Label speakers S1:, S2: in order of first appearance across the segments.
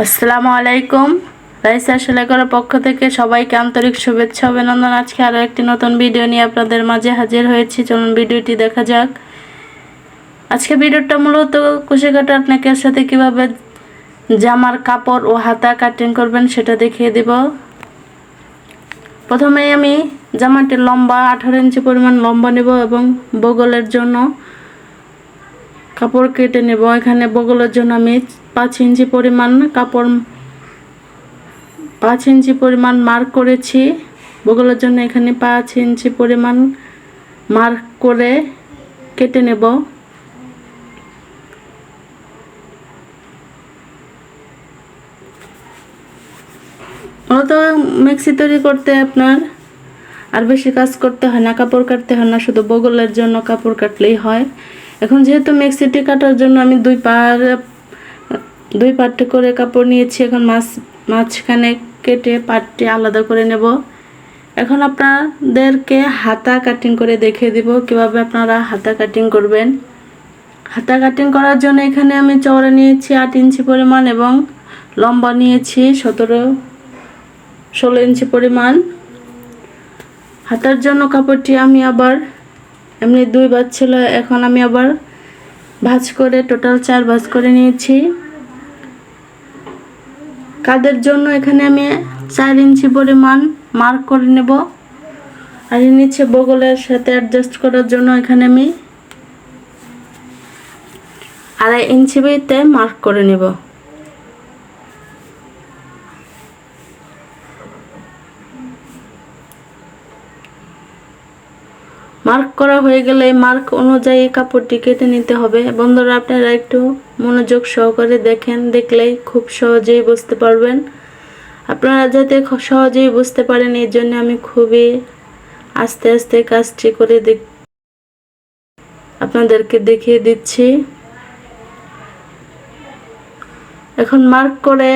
S1: আসসালামু আলাইকুম। রাইসা সেলাকরের পক্ষ থেকে সবাইকে আন্তরিক শুভেচ্ছা অভিনন্দন। আজকে আরও একটি নতুন ভিডিও নিয়ে আপনাদের মাঝে হাজির হয়েছি। চলুন ভিডিওটি দেখা যাক। আজকে ভিডিওটা মূলত কুশি কাটা আপনাকে সাথে কীভাবে জামার কাপড় ও হাতা কাটিং করবেন সেটা দেখিয়ে দিব। প্রথমেই আমি জামাটির লম্বা আঠারো ইঞ্চি পরিমাণ লম্বা নেব এবং বগলের জন্য কাপড় কেটে নেব। এখানে বগলের জন্য আমি পাঁচ ইঞ্চি পরিমাণ কাপড়, পাঁচ ইঞ্চি পরিমাণ মার্ক করেছি। বগলের জন্য এখানে পাঁচ ইঞ্চি পরিমাণ মার্ক করে কেটে নেব। মূলত মিক্সি তৈরি করতে আপনার আর বেশি কাজ করতে হয় না, কাপড় কাটতে হয় না, শুধু বগলের জন্য কাপড় কাটলেই হয়। এখন যেহেতু মিক্সিটি কাটার জন্য আমি দুই পার, দুই পার্টে করে কাপড় নিয়েছি, এখন মাছ, মাঝখানে কেটে পাটটি আলাদা করে নেব। এখন আপনাদেরকে হাতা কাটিং করে দেখিয়ে দিব, কীভাবে আপনারা হাতা কাটিং করবেন। হাতা কাটিং করার জন্য এখানে আমি চওড়া নিয়েছি আট ইঞ্চি পরিমাণ এবং লম্বা নিয়েছি সতেরো, ষোলো ইঞ্চি পরিমাণ। হাতার জন্য কাপড়টি আমি আবার এমনি দুই ভাঁজ ছিল, এখন আমি আবার ভাজ করে টোটাল চার ভাজ করে নিয়েছি। কাদের জন্য এখানে আমি চার ইঞ্চি পরিমাণ মার্ক করে নেব। আর নিচে বগলের সাথে অ্যাডজাস্ট করার জন্য এখানে আমি আড়াই ইঞ্চি বেতে মার্ক করে নেব। মার্ক করা হয়ে গেলে মার্ক অনুযায়ী কাপড়টি কেটে নিতে হবে। বন্ধুরা, আপনারা একটু মনোযোগ সহকারে দেখেন, দেখলেই খুব সহজেই বুঝতে পারবেন। আপনারা যাতে সহজেই বুঝতে পারেন, এই জন্য আমি খুবই আস্তে আস্তে কাজটি করে দেখ আপনাদেরকে দেখিয়ে দিচ্ছি। এখন মার্ক করে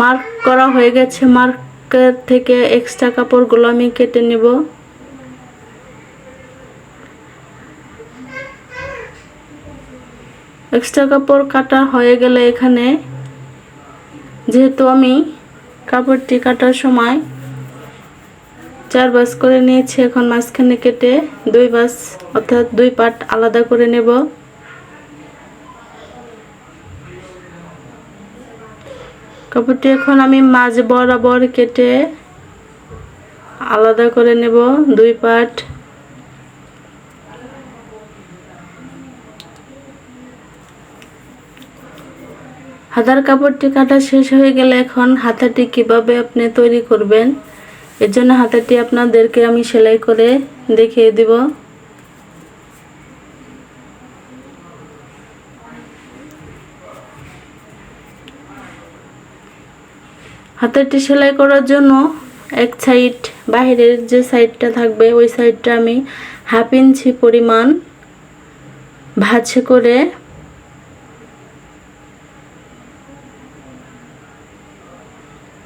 S1: মার্ক করা হয়ে গেছে। মার্কের থেকে এক্সট্রা কাপড়গুলো আমি কেটে নেব। এক্সট্রা কাপড় কাটা হয়ে গেলে এখানে যেহেতু আমি কাপড়টি কাটার সময় চার বাস করে নিয়েছি, এখন মাঝখানে কেটে দুই বাস অর্থাৎ দুই পার্ট আলাদা করে নেব। কাপড়টি এখন আমি মাঝ বরাবর কেটে আলাদা করে নেব, দুই পার্ট হাতার কাপড়টি কাটা শেষ হয়ে গেলে এখন হাতাটি কীভাবে আপনি তৈরি করবেন? এর জন্য হাতাটি আপনাদেরকে আমি সেলাই করে দেখিয়ে দিব। হাতাটি সেলাই করার জন্য এক সাইড বাইরের যে সাইডটা থাকবে, ওই সাইডটা আমি হাফ ইঞ্চি পরিমাণ ভাঁজ করে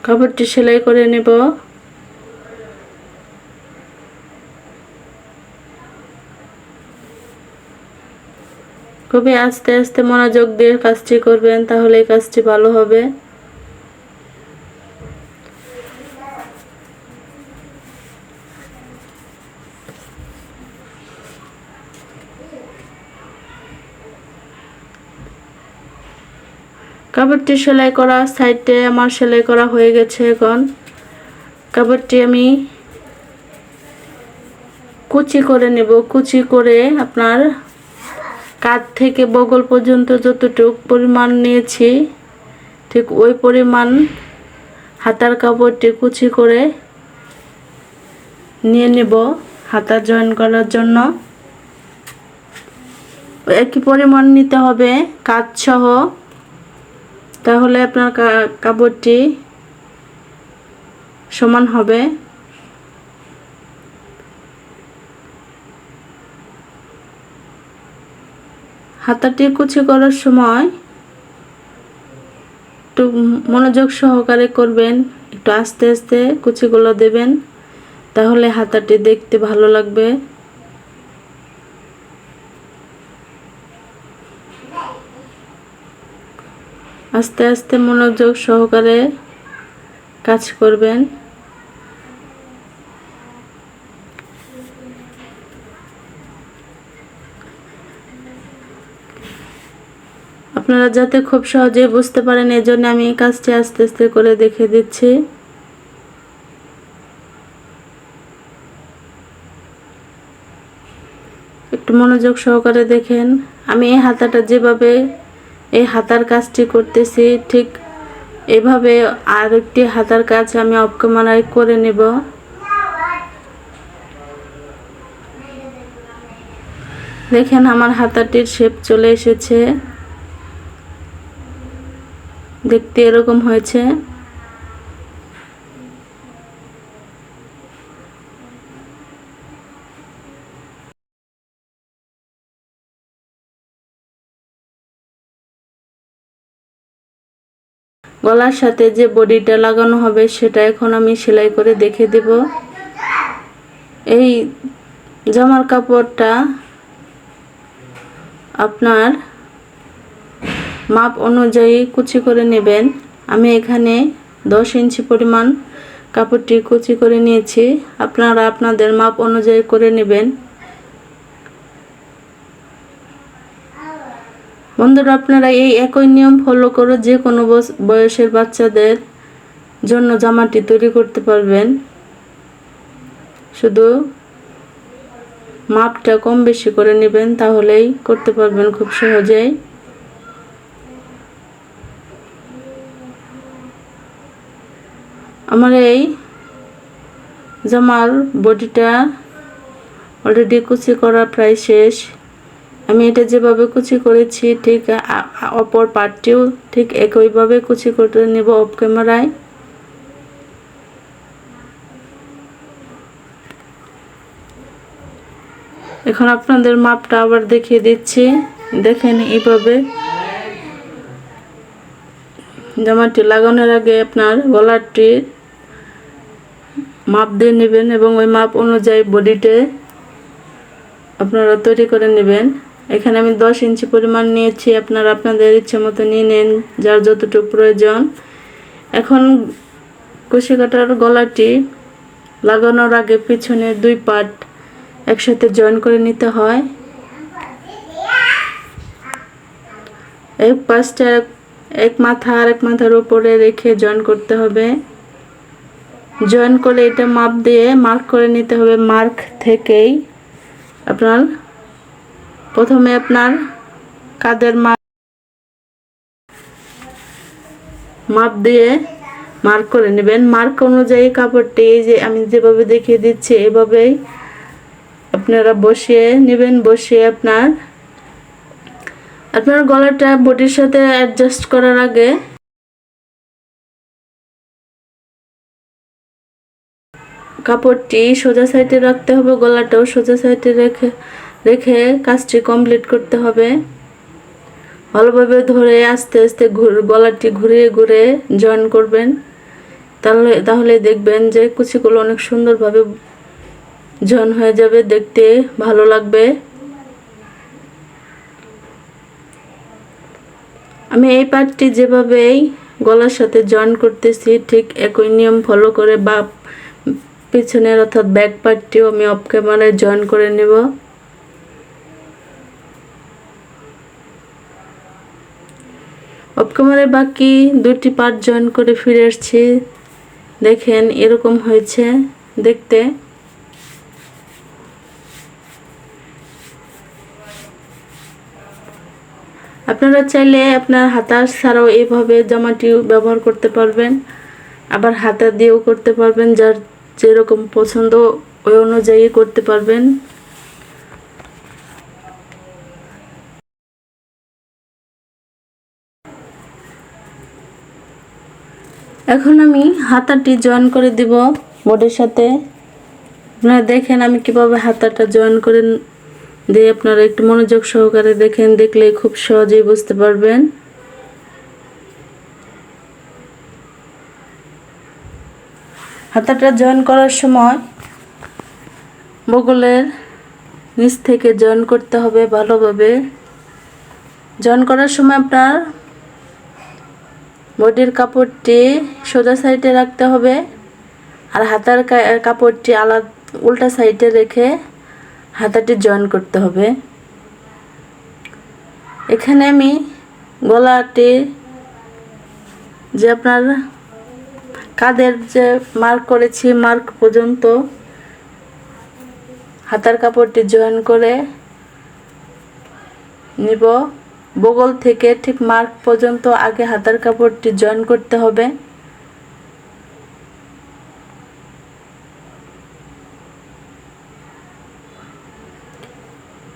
S1: কাপড়টি সেলাই করে নেব। খুবই আস্তে আস্তে মনোযোগ দিয়ে কাজটি করবেন তাহলে এই কাজটি ভালো হবে। কাপড়টি সেলাই করা, সাইডে আমার সেলাই করা হয়ে গেছে এখন। কাপড়টি আমি কুচি করে নেব। কুচি করে আপনার কাঁধ থেকে বগল পর্যন্ত যতটুক পরিমাণ নিয়েছি, ঠিক ওই পরিমাণ হাতার কাপড়টি কুচি করে নিয়ে নেব হাতা জয়েন করার জন্য। একই পরিমাণ নিতে হবে কাজ সহ তাহলে আপনার কাপড়টি সমান হবে। হাতাটি কুচি করার সময় একটু মনোযোগ সহকারে করবেন, একটু আস্তে আস্তে কুচিগুলো দেবেন, তাহলে হাতাটি দেখতে ভালো লাগবে। আস্তে আস্তে মনোযোগ সহকারে কাজ করবেন। আপনারা যাতে খুব সহজে বুঝতে পারেন এই জন্য আমি কাজটি আস্তে আস্তে করে দেখে দিচ্ছি। একটু মনোযোগ সহকারে দেখেন। আমি এই হাতাটা যেভাবে এই হাতার কাজটি করতেছি, ঠিক এভাবে আর একটি হাতার কাজ আমি অপকমানায় করে নেব। দেখেন আমার হাতাটির শেপ চলে এসেছে। দেখতে এরকম হয়েছে। গলার সাথে যে বডিটা লাগানো হবে সেটা এখন আমি সেলাই করে দেখে দেব। এই জামার কাপড়টা আপনার মাপ অনুযায়ী কুচি করে নেবেন। আমি এখানে দশ ইঞ্চি পরিমাণ কাপড়টি কুচি করে নিয়েছি। আপনারা আপনাদের মাপ অনুযায়ী করে নেবেন। বন্ধুরা, আপনারা এই একই নিয়ম ফলো করে যে কোনো বয়সের বাচ্চাদের জন্য জামাটি তৈরি করতে পারবেন। শুধু মাপটা কম বেশি করে নেবেন, তাহলেই করতে পারবেন খুব সহজেই। আমার এই জামার বডিটা অলরেডি কুচি করা প্রায় শেষ। আমি এটা যেভাবে কুচি করেছি, ঠিক অপর পার্টটিও ঠিক একইভাবে কুচি করে নেব অফ ক্যামেরায় এখন আপনাদের মাপটা আবার দেখিয়ে দিচ্ছি। দেখেন এইভাবে। জামাটি লাগানোর আগে আপনার গলারটি মাপ দিয়ে নেবেন এবং ওই মাপ অনুযায়ী বডিতে আপনারা তৈরি করে নেবেন। এখানে আমি দশ ইঞ্চি পরিমাণ নিয়েছি, আপনারা আপনাদের ইচ্ছে মতো নিয়ে নেন, যার যতটুকু প্রয়োজন। এখন কুশি কাটার গলাটি লাগানোর আগে পিছনে দুই পার্ট একসাথে জয়েন করে নিতে হয়। এক পাশটা এক মাথা আর এক মাথার উপরে রেখে জয়েন করতে হবে। জয়েন করে এটা মাপ দিয়ে মার্ক করে নিতে হবে মার্ক থেকেই আপনার প্রথমে আপনার কাদের মাপ দিয়ে মার্ক করে নেবেন। মার্ক অনুযায়ী কাপড়টি যে আমি যেভাবে দেখিয়ে দিচ্ছি, এভাবেই আপনারা বসিয়ে নেবেন, বসিয়ে আপনার আপনার গলাটা বডির সাথে অ্যাডজাস্ট করার আগে কাপড়টি সোজা সাইডে রাখতে হবে, গলাটাও সোজা সাইডে রেখে রেখে কাজটি কমপ্লিট করতে হবে। ভালোভাবে ধরে আস্তে আস্তে গলাটি ঘুরিয়ে ঘুরে জয়েন করবেন। তাহলে তাহলে দেখবেন যে কুচিগুলো অনেক সুন্দরভাবে জয়েন হয়ে যাবে, দেখতে ভালো লাগবে। আমি এই পার্টটি যেভাবেই গলার সাথে জয়েন করতেছি, ঠিক একই নিয়ম ফলো করে বা পিছনের অর্থাৎ ব্যাক পার্টটিও আমি অফ ক্যামেরায় জয়েন করে নেব। অফ বাকি দুটি পার্ট জয়েন করে ফিরে আসছি। দেখেন, এরকম হয়েছে। দেখতে। আপনারা চাইলে আপনার হাতার ছাড়াও এভাবে জামাটি ব্যবহার করতে পারবেন। আবার হাতা দিয়েও করতে পারবেন, যার যেরকম পছন্দ ওই অনুযায়ী করতে পারবেন। এখন আমি হাতাটি জয়েন করে দিব বোর্ডের সাথে। আপনারা দেখেন আমি কীভাবে হাতাটা জয়েন করে দিয়ে আপনারা একটু মনোযোগ সহকারে দেখেন, দেখলে খুব সহজেই বুঝতে পারবেন। হাতাটা জয়েন করার সময় বগলের নিচ থেকে জয়েন করতে হবে ভালোভাবে। জয়েন করার সময় আপনার বডির কাপড়টি সোজা সাইডে রাখতে হবে আর হাতার কাপড়টি আলাদা উল্টা সাইডে রেখে হাতাটি জয়েন করতে হবে। এখানে আমি গলাটি যে আপনার কাদের যে মার্ক করেছি, মার্ক পর্যন্ত হাতার কাপড়টি জয়েন করে নিব। বগল থেকে ঠিক মার্ক পর্যন্ত আগে হাতার কাপড়টি জয়েন করতে হবে।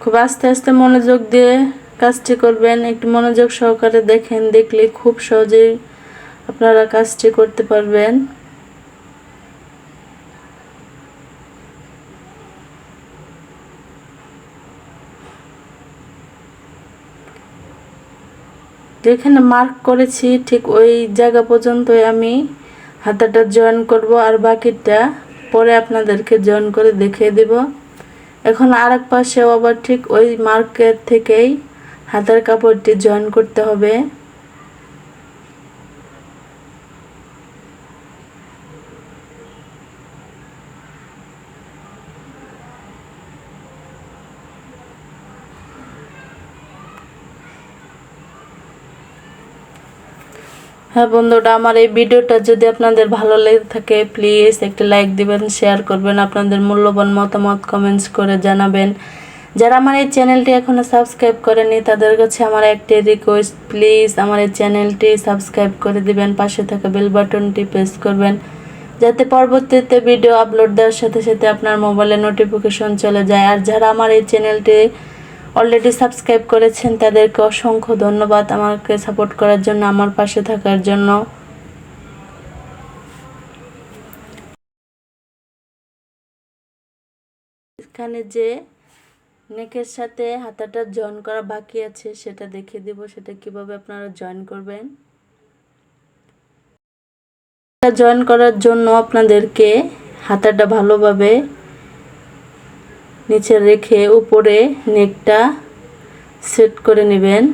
S1: খুব আস্তে আস্তে মনোযোগ দিয়ে কাজটি করবেন, একটু মনোযোগ সহকারে দেখেন, দেখলে খুব সহজেই আপনারা কাজটি করতে পারবেন। যেখানে মার্ক করেছি, ঠিক ওই জায়গা পর্যন্তই আমি হাতাটা জয়েন করব আর বাকিটা পরে আপনাদেরকে জয়েন করে দেখিয়ে দেব। এখন আর এক পাশেও আবার ঠিক ওই মার্কের থেকেই হাতের কাপড়টি জয়েন করতে হবে। হ্যাঁ বন্ধুরা, আমার এই ভিডিওটা যদি আপনাদের ভালো লেগে থাকে প্লিজ একটি লাইক দিবেন শেয়ার করবেন, আপনাদের মূল্যবান মতামত কমেন্টস করে জানাবেন। যারা আমার এই চ্যানেলটি এখনও সাবস্ক্রাইব করেনি তাদের কাছে আমার একটি রিকোয়েস্ট প্লিজ আমার এই চ্যানেলটি সাবস্ক্রাইব করে দিবেন, পাশে থাকা বেল বাটনটি প্রেস করবেন, যাতে পরবর্তীতে ভিডিও আপলোড দেওয়ার সাথে সাথে আপনার মোবাইলে নোটিফিকেশন চলে যায়। আর যারা আমার এই চ্যানেলটি অলরেডি সাবস্ক্রাইব করেছেন, তাদেরকে অসংখ্য ধন্যবাদ আমাকে সাপোর্ট করার জন্য, আমার পাশে থাকার জন্য। এখানে যে নেকের সাথে হাতাটা জয়েন করা বাকি আছে, সেটা দেখিয়ে দিব, সেটা কীভাবে আপনারা জয়েন করবেন। জয়েন করার জন্য আপনাদেরকে হাতাটা ভালোভাবে নিচে রেখে উপরে নেকটা সেট করে নেবেন।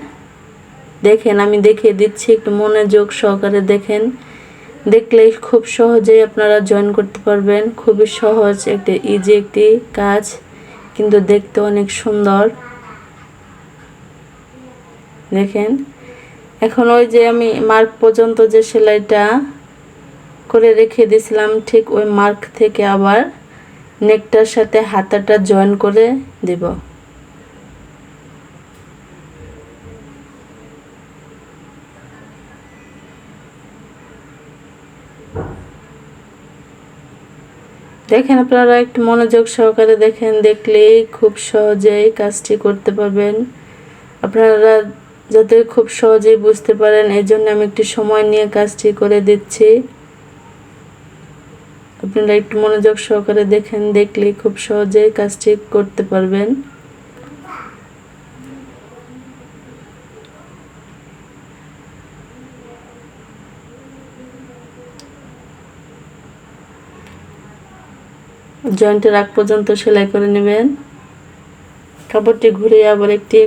S1: দেখেন, আমি দেখিয়ে দিচ্ছি, একটু মনোযোগ সহকারে দেখেন। দেখলেই খুব সহজেই আপনারা জয়েন করতে পারবেন। খুবই সহজ, একটি ইজি একটি কাজ, কিন্তু দেখতে অনেক সুন্দর। দেখেন, এখন ওই যে আমি মার্ক পর্যন্ত যে সেলাইটা করে রেখে দিয়েছিলাম, ঠিক ওই মার্ক থেকে আবার নেকটার সাথে হাতাটা জয়েন করে দেব। দেখেন আপনারা একটু মনোযোগ সহকারে দেখেন দেখলেই খুব সহজেই কাজটি করতে পারবেন। আপনারা যাতে খুব সহজেই বুঝতে পারেন এই জন্য আমি একটু সময় নিয়ে কাজটি করে দিচ্ছি। আপনারা একটু মনোযোগ সহকারে দেখেন, দেখলে খুব সহজে কাজটি করতে পারবেন। জয়েন্টের আগ পর্যন্ত সেলাই করে নেবেন। কাপড়টি ঘুরিয়ে আবার একটি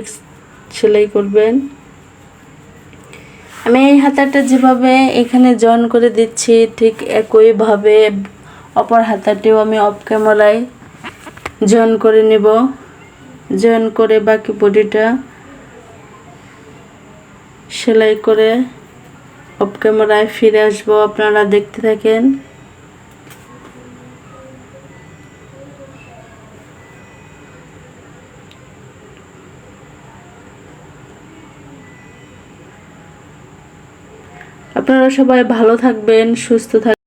S1: সেলাই করবেন। আমি এই হাতাটা যেভাবে এখানে জয়েন করে দিচ্ছি, ঠিক একইভাবে অপর হাতাটিও আমি অফ ক্যামেরায় জয়েন করে নেব। জয়েন করে বাকি বডিটা সেলাই করে অফ ক্যামেরায় ফিরে আসব। আপনারা দেখতে থাকেন। আপনারা সবাই ভালো থাকবেন, সুস্থ থাকবেন